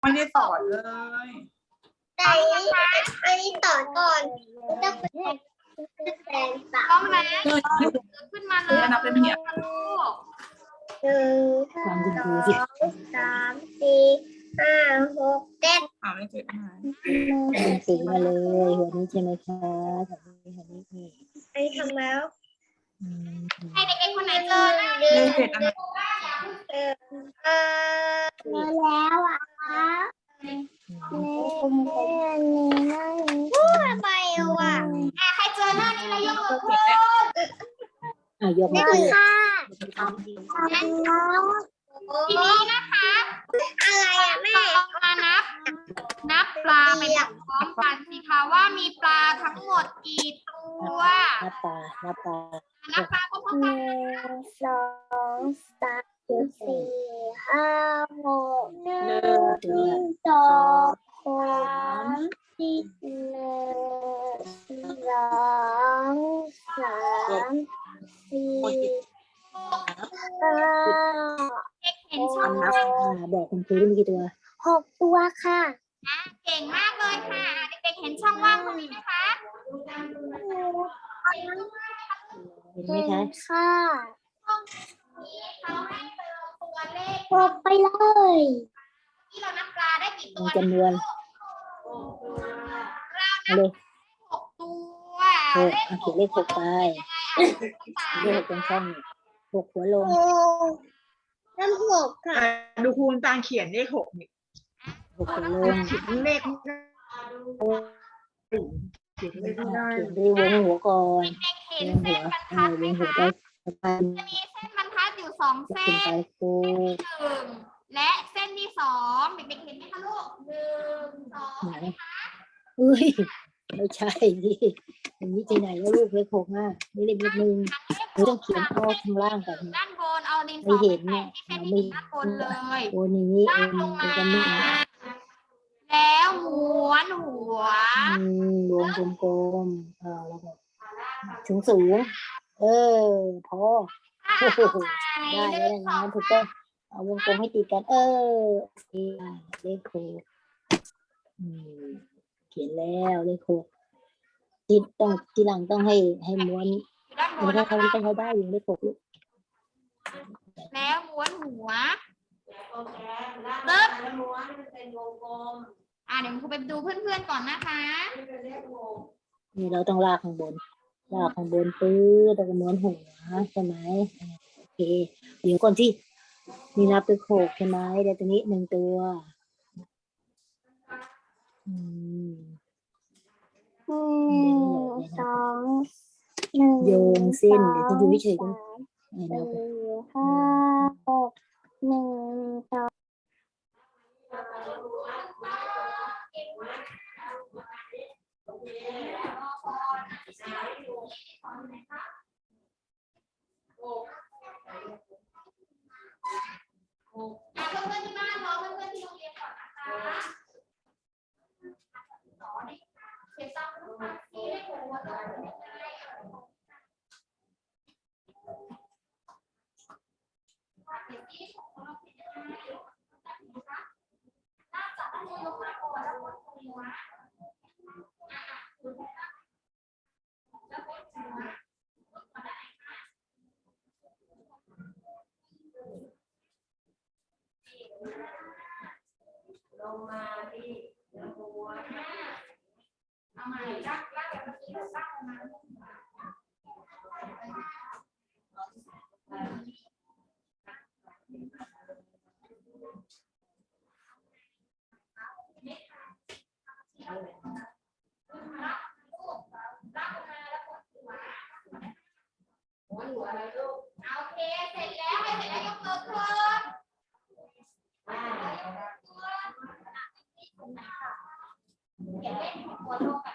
ไม่ได้สอนเลย แต่อันนี้ต่อก่อนต้องเป็นแฟนสาต้อวงแล้วเออขึ้นมาเลเอยอนับเป็นเนี่ยลูกหนึ่งสองสามสี่ห้าหกเจ็ดอ่าไม่เจ็บหายเป็นสีมาเลยหัวนี้ใช่ไหมคะแบบนี้หัวนี้นี่อันนี้ทำแล้วอืมให้เด็กๆคนไหนเจอหน้าหนึ่เลงขเจ็ดอันนั้นเออเออแล้วอะหนึ่งนี่นั่งพูดไปว่ะ อะใครเจอหน้านี้แล้วยกมือเจ็ขึ้ดนแล้วอะยกไม่มาคุขึ้ณนค่าทีนี้นะคะ อะไรอะแม่เรามานับ นับปลาไปพร้อมกันสิคะว่ามีปลาทั้งหมดกี่ตัวนับตานับตานับปลาพร้อมหกันนึ่งสองสามสี่ห้า เห็นไหมคะค่ะเขาให้เจอตัวเลขหกไปเลยที่เรานับปลาได้กี่ตัมีวจำนวนเราเอาเลยหกตัวหกเอาเขียนเลขหกไปเลขหกตรงช่องนี่หกหัวลงโอ้น้ำหกค่ะอะดูครูตางเขียนเลขหกนี่หกหัวลงเขียนเลขเขียนเลขไม่ได้เขียนด้วยวงหัวก่อนเด็กๆเห็นวงเส้หันวบรรทัดไหมงหัวคะ ได้ประมาณจะมีเส้นบรรทัดอยู่สองเส้ขึ้นนไปโค้หนึ่งและเส้นที่สองเด็กๆเห็นไหมคะลูกหนึ่งสองไหนเฮ้ยไม่ใช่ดิอย่างนี้ที่ไหนแล้วลูกเลขหกอะนี่เลขเลขหนึ่ง หนูต้องเขียนเอาข้างล่างก่อน ด้านบนเอาดินสไม่อเห็นแปะเนี่ยที่เส้นที่ไม่ด้านบนเลยโอ้นี่นี่เอลากงลงเอมางกันนี่ แล้วม้วนหัวอืมวงกลมๆเออแล้วก็สูงสูงๆเออ พอ อะโอ้โหเอาไปได้หแล้วนึ่งนะสองถูกต้องเอาวงกลมให้ติดกัน เออโอเคเลขหกอืมเขียนแล้วเลขหกทีต้องทีหลังต้องให้ให้ม้วนอยู่ด้านบไม่นได้นะเขาคะต้องเขาได้อยู่เลขหกลูกแล้วม้วนหัว เริ่มอะเดี๋ยวครูไปดูเพื่อนๆก่อนนะคะนี่เราต้องลากข้างบน ลากข้างบนปื้อแล้วก็ม้วนหัวใช่ไหมอ่าโอเค เดี๋ยวก่อนที่มีนับเป็นหกใช่ไหมเดี๋ยวตัวนี้หนึ่งตัวอืมหนึ่งสองหนึ่งโยงเส้นเดี๋ยวจะดูเฉยๆสกัอนงนี่สี่นะห้าหกหนึ่งสอง อะเพื่อนๆที่บ้านรอเพื่อนๆที่โรงเรียนก่อนนะคะสอนดิเขียนตามรูปภาพที่เลขหัวก่อนเป็นยังไงเอ่ยเขียนที่ของเราเป็นยังไงนะคะน่าจะต้องมือลงมาก่อนแล้วกดหัวอะคุณนะคะแล้วกดหัวกดหัวได้ค่ะลงมาที่หัวเอา ใหม่ลากลากแบบเมื่อกี้เราลากลงมาโอเค เสร็จแล้ว เสร็จแล้วยกมือขึ้นเก็บเล่นหัวลง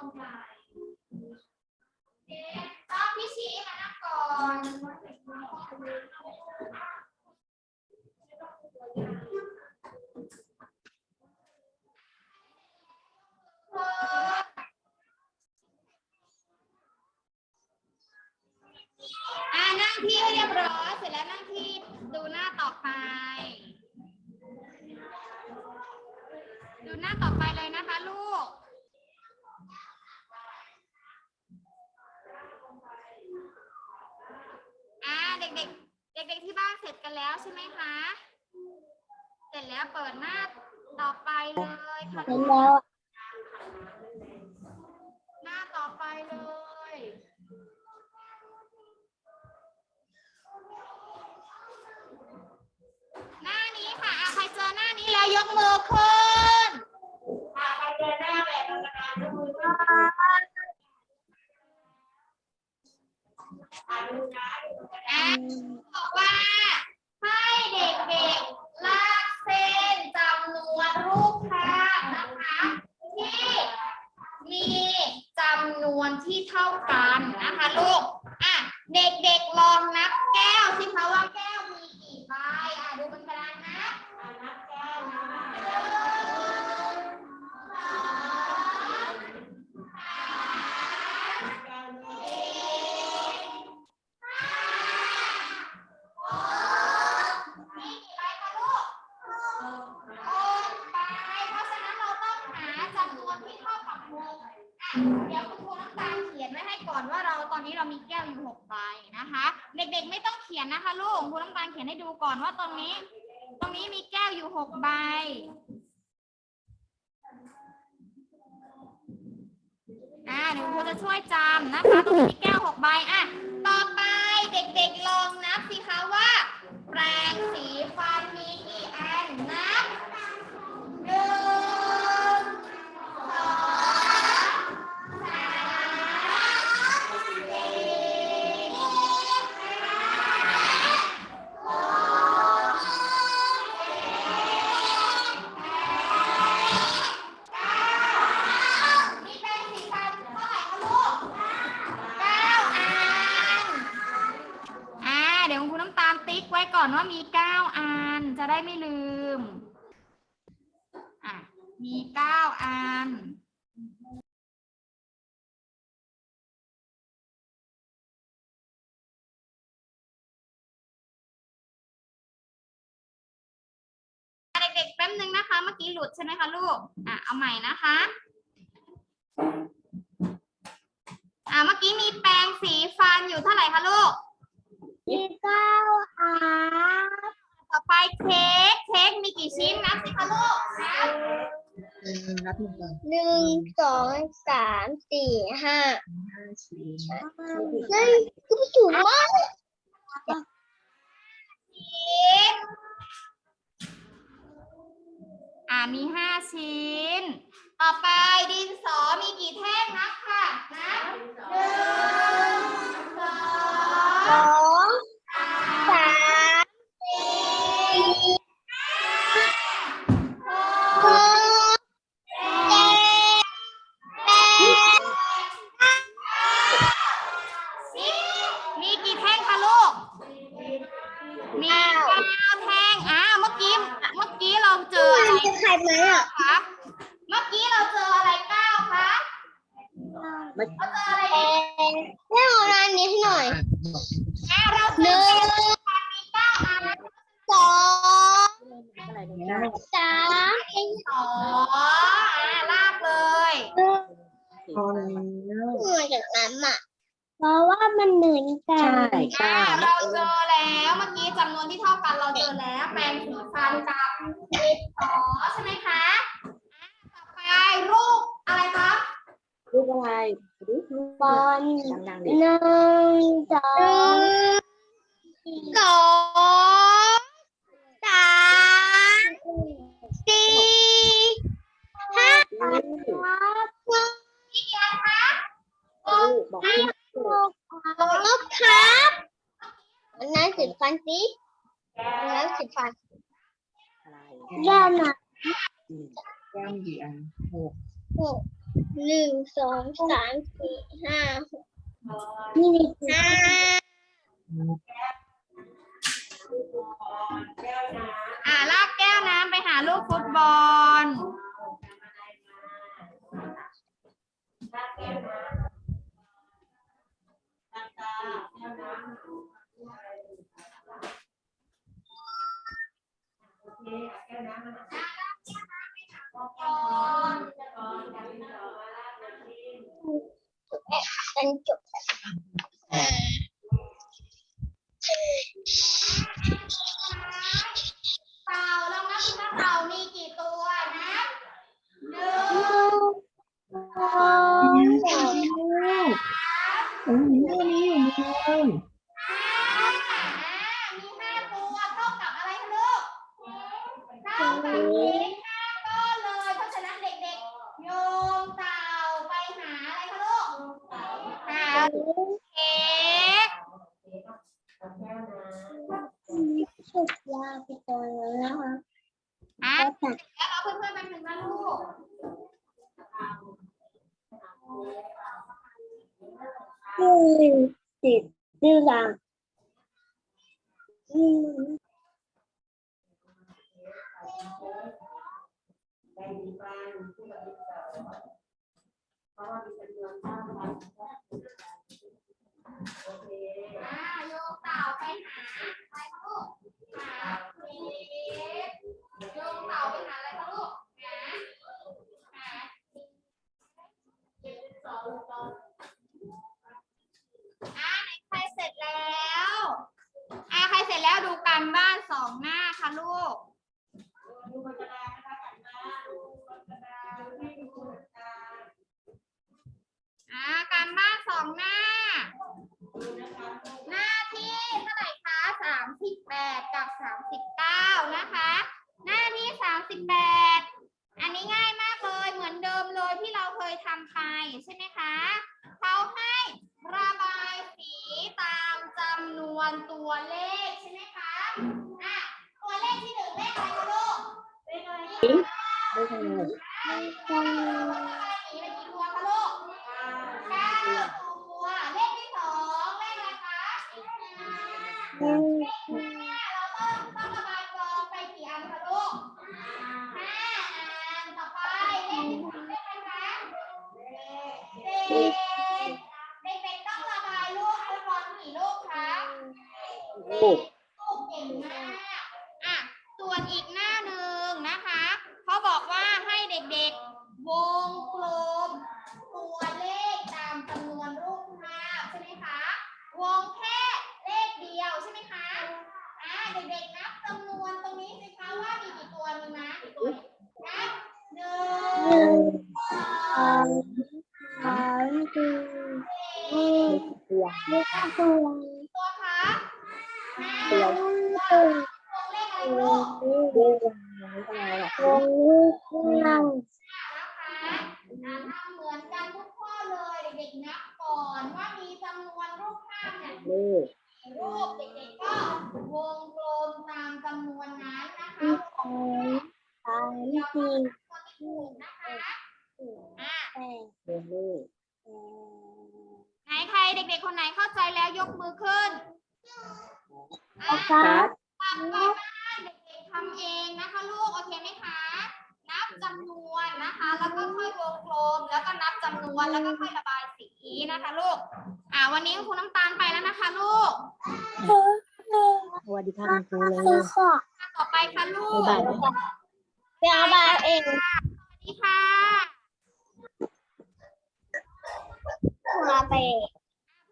รงปลายเด็กต้องพี่ชี้มานะก่อนอ่านั่งที่ให้เรียบร้อยเสร็จแล้วนั่งที่ดูหน้าต่อไป ดูหน้าต่อไป เลยค่ะเห็นแล้วหน้าต่อไปเลยหน้านี้ค่ะอะใครเจอหน้านี้แล้วยกมือขึ้น วนที่เท่ากันนะคะลูกอะเด็กๆลองนับแก้วสิคะว่าแก้วมีกี่ใบอะดูบนกระดานนะอะนับแก้วนะ เดี๋ยวคุณครูน้ำตาลเขียนไว้ให้ก่อนว่าเราตอนนี้เรามีแก้วอยู่หกใบนะคะ เด็กๆไม่ต้องเขียนนะคะลูกครูน้ำตาลเขียนให้ดูก่อนว่าตรงนี้ ตรงนี้มีแก้วอยู่หกใบอ่าเดี๋ยวครูจะช่วยจำนะคะ ตรงนี้แก้วหกใบอะต่อไปเด็กๆลองนับสิคะว่า แปรงสีฟันมีกี่อันำตาลติ๊กไว้ก่อนว่ามีเก้าอัน จะได้ไม่ลืม อะ มีเก้าอันเด็กๆแป๊บนึงนะคะ เมื่อกี้หลุดใช่ไหมคะลูก อะ เอาใหม่นะคะ อ่าเมื่อกี้มีแปรงสี เค้กเค้กมีกี่ชิ้นนับสิคะลูกนับรับหนึ่งก่อนหนึ่งสองสามสี่ห้าห้าสี่เฮ้ยคือถูกมากชิ้นอ่ามีห้าชิ้น ต่อไปดินสอมี ครไหมอะคะเมื่อกี้เราเจออะไรเก้าคะเราเจออะไรเอ็นเรื่องของร้านนี้ให้หน่อยอ่าเราเจหอนึ่งมีเก้าอันสองอะไรเนี่ยสามสองอ่าลากเลยพอแล้วเหมือนจากนั้นอะเพราะว่ามันเหมือนกัใช่นใช่อ่าเราเจอแล้ว เมื่อกี้จำนวนที่เท่ากันเราเจอแล้ว บอลดังๆดิหนึ่งสองสองสามสี่ห้าครับพี่เกียร์ครูปบอกที่หกลบครับอันนั้นสิบฟันสิอันนั้นสิบฟันอะไรแย่หนักแก้มกี่อันหกหก หนึ่งสองสามสี่ห้าหกนี่ห้าอ่าลากแก้วน้ำไปหาลูกฟุตบอลันจบเต่าลองนับดูว่าเต่ามีกี่ตัวนะหนึ่งสองสาม โอ้ยนี่นี่อยู่นี่เลย ห้าอ่ามีห้าตัวเท่ากับอะไรคะลูกเท่ากับเค้กห้าก้อนเลย เพราะฉะนั้นเด็กๆ โยมเต่าไปหาอะไรคะลูก หาเค้ก สุดยอดไปตัวแล้วนะคะ อะก็ตัดแล้วเราเพื่อนๆไปถึงนะลูกขึ้นติดเรื่องอืมอ่าโยมเต่าไปหาไรคะลูก หาเค้กโยมเต่าไปหาอะไรคะลูก หา หาอ่าไหนใครเสร็จแล้ว อ่าใครเสร็จแล้วดูการบ้านสองหน้าค่ะลูก อ่าการบ้านสองหน้า หน้าที่เท่าไหร่คะสามสิบับสามสิบเก้านะคะ หน้าที่สามสิบแปดอันนี้ง่ายมากเลย เหมือนเดิมเลยที่เราเคยทำไปใช่ไหมคะเขาให้ระบายสีตามจำนวนตัวเลขใช่ไหมคะอะตัวเลขที่หนึ่งเลขอะไรคะลูกเลขอะไรได้ทำไง จัง สีเป็นกี่ตัวคะลูกเก้าตัวเลขที่สองเลขอะไรคะ หนึ่ง เราต้องต้องระบายกรองไปกี่อันคะลูกห้าอัน ต่อไปเลขที่สามเลขอะไรคะเด็กเด็กๆต้องระบายลูกฟุตบอลกี่ลูกคะ ลูก ลูกเก่งมาก อะ ส่วนอีกหน้าหนึ่งนะคะเขาบอกว่าให้เด็กๆ วงกลม ตัวเลขตามจำนวนรูปภาพใช่ไหมคะ วงแค่เลขเดียวใช่ไหมคะอ่าเด็กๆนับจำนวนตรงนี้สิคะว่ามีกี่ตัวมีนะกี่ตัวนับหนึ่งสอสองสามสี่สี่ตัวห้าตัวตัวคะห้าตัวตัวเลขอะไรลูกเรื่องอะไรหรอกวงลูกนั่ง นะคะอ่าทำเหมือนกันทุกข้อเลยเด็กๆนับก่อนว่ามีจำนวนรูปภาพเนี่ย ลูก รูปเด็กๆก็วงกลมตามจำนวนนั้นนะคะ สองสามสี่ ตัวที่ถูกนะคะอะ แปด เรื่องลูก แปด ไหนใครเด็กๆคนไหนเข้าใจแล้วยกมือขึ้นอะ ครับทำการบ้านเด็กๆทำเองนะคะลูกโอเคไหมคะ นับจำนวนนะคะ แล้วก็ค่อยวงกลม แล้วก็นับจำนวนแล้วก็ค่อยระบายสีนะคะลูก อ่าวันนี้คุณครูน้ำตาลไปแล้วนะคะลูกสวัสดีค่ะคุณครูเลยคือขอต่อไปค่ะลูก บ๊ายบาย